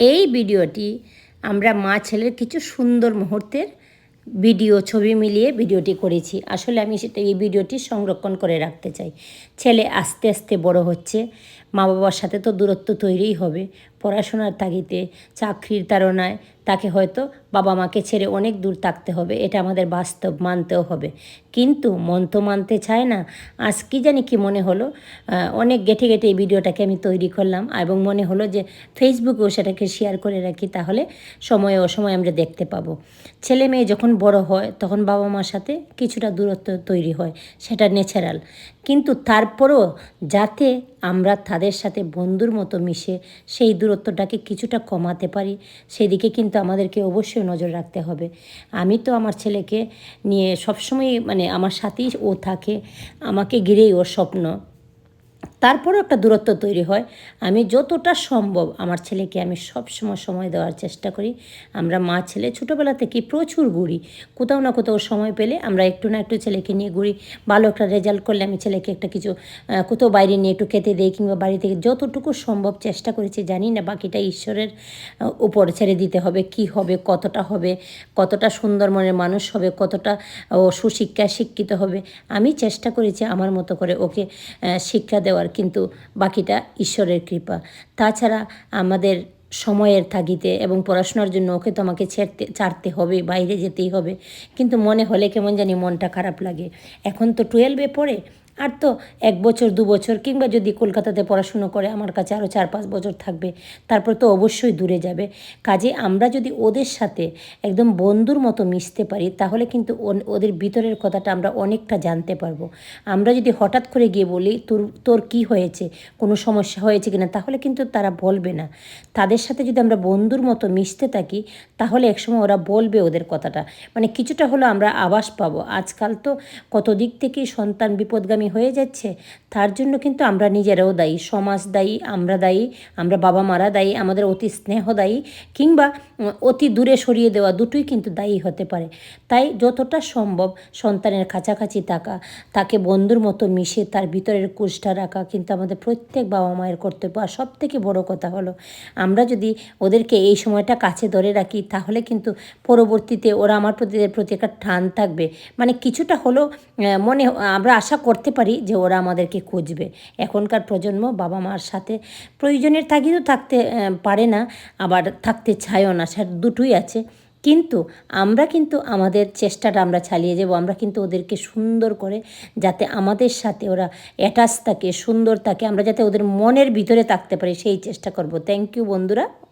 এই ভিডিওটি আমরা মা ছেলের কিছু সুন্দর মুহূর্তের ভিডিও, ছবি মিলিয়ে ভিডিওটি করেছি। আসলে আমি সেটা এই ভিডিওটি সংরক্ষণ করে রাখতে চাই। ছেলে আস্তে আস্তে বড় হচ্ছে। মা বাবার সাথে তো দূরত্ব তৈরিই হবে। পড়াশোনার তাগিতে চাকরির তাড়নায় তাকে হয়তো বাবা মাকে ছেড়ে অনেক দূর থাকতে হবে, এটা আমাদের বাস্তব মানতেও হবে। কিন্তু মন তো মানতে চায় না। আজ কি জানি কি মনে হলো অনেক গেটে গেটে এই ভিডিওটাকে আমি তৈরি করলাম এবং মনে হলো যে ফেসবুকেও সেটাকে শেয়ার করে রাখি, তাহলে সময়ে অসময়ে আমরা দেখতে পাবো। ছেলে মেয়ে যখন বড় হয়, তখন বাবা মার সাথে কিছুটা দূরত্ব তৈরি হয়, সেটা ন্যাচারাল কিন্তু তারপরও যাতে আমরা তাদের সাথে বন্ধুর মতো মিশে সেই দূরত্বটাকে কিছুটা কমাতে পারি, সেদিকে কিন্তু আমাদেরকে অবশ্যই নজর রাখতে হবে। আমি তো আমার ছেলেকে নিয়ে সবসময় মানে আমার সাথেই ও থাকে, আমাকে ঘিরেই ওর স্বপ্ন। তারপরেও একটা দূরত্ব তৈরি হয়। আমি যতটা সম্ভব আমার ছেলেকে আমি সব সময় সময় দেওয়ার চেষ্টা করি। আমরা মা ছেলে ছোটোবেলা থেকে প্রচুর ঘুরি। কোথাও না কোথাও সময় পেলে আমরা একটু না একটু ছেলেকে নিয়ে ঘুরি। ভালো একটা রেজাল্ট করলে আমি ছেলেকে একটা কিছু কোথাও বাইরে নিয়ে একটু খেতে দিই কিংবা বাড়ি থেকে যতটুকু সম্ভব চেষ্টা করেছি জানি না, বাকিটা ঈশ্বরের উপর ছেড়ে দিতে হবে। কি হবে, কতটা হবে, কতটা সুন্দর মনের মানুষ হবে, কতটা, ও সুশিক্ষায় শিক্ষিত হবে। আমি চেষ্টা করেছি আমার মতো করে ওকে শিক্ষা দেওয়ার। কিন্তু বাকিটা ঈশ্বরের কৃপা। তাছাড়া আমাদের সময়ের থাকিতে এবং পড়াশোনার জন্য ওকে তো আমাকে ছেড়তে, ছাড়তে হবে, বাইরে যেতেই হবে। কিন্তু মনে হলে কেমন জানি মনটা খারাপ লাগে। এখন তো টুয়েলভে পড়ে আর তো এক বছর, দু বছর কিংবা যদি কলকাতাতে পড়াশুনো করে আমার কাছে আরও চার পাঁচ বছর থাকবে, তারপর তো অবশ্যই দূরে যাবে। কাজে আমরা যদি ওদের সাথে একদম বন্ধুর মতো মিশতে পারি, তাহলে কিন্তু ওদের ভিতরের কথাটা আমরা অনেকটা জানতে পারব। আমরা যদি হঠাৎ করে গিয়ে বলি, তোর তোর কী হয়েছে? কোনো সমস্যা হয়েছে কিনা? তাহলে কিন্তু তারা বলবে না। তাদের সাথে যদি আমরা বন্ধুর মতো মিশতে থাকি, তাহলে একসময় ওরা বলবে ওদের কথাটা। মানে কিছুটা হলো আমরা আবাস পাবো। আজকাল তো কত দিক থেকেই সন্তান বিপদগামী হয়ে যাচ্ছে। তার জন্য কিন্তু আমরা নিজেরাও দায়ী, সমাজ দায়ী, আমরা দায়ী, আমরা বাবা মারা দায়ী, আমাদের অতি স্নেহ দায়ী কিংবা অতি দূরে সরিয়ে দেওয়া দুটোই কিন্তু দায়ী হতে পারে। তাই যতটা সম্ভব সন্তানের কাছাকাছি থাকা, তাকে বন্ধুর মতো মিশে তার ভিতরের কুষ্টা রাখা কিন্তু আমাদের প্রত্যেক বাবা মায়ের কর্তব্য। আর সব থেকে বড় কথা হলো, আমরা যদি ওদেরকে এই সময়টা কাছে ধরে রাখি, তাহলে কিন্তু পরবর্তীতে ওরা আমার প্রতি প্রতি একটা টান থাকবে। মানে কিছুটা হলেও মনে, আমরা আশা করতে পারি যে ওরা আমাদেরকে খুঁজবে। এখনকার প্রজন্ম বাবা মার সাথে প্রয়োজনের তাগিদও থাকতে পারে না, আবার থাকতে চায়ও না, সে দুটোই আছে। কিন্তু আমরা কিন্তু আমাদের চেষ্টাটা আমরা চালিয়ে যাব, আমরা কিন্তু ওদেরকে সুন্দর করে যাতে আমাদের সাথে ওরা অ্যাটাচ থাকে, সুন্দর থাকে, আমরা যাতে ওদের মনের ভিতরে থাকতে পারি, সেই চেষ্টা করব। থ্যাংক ইউ বন্ধুরা।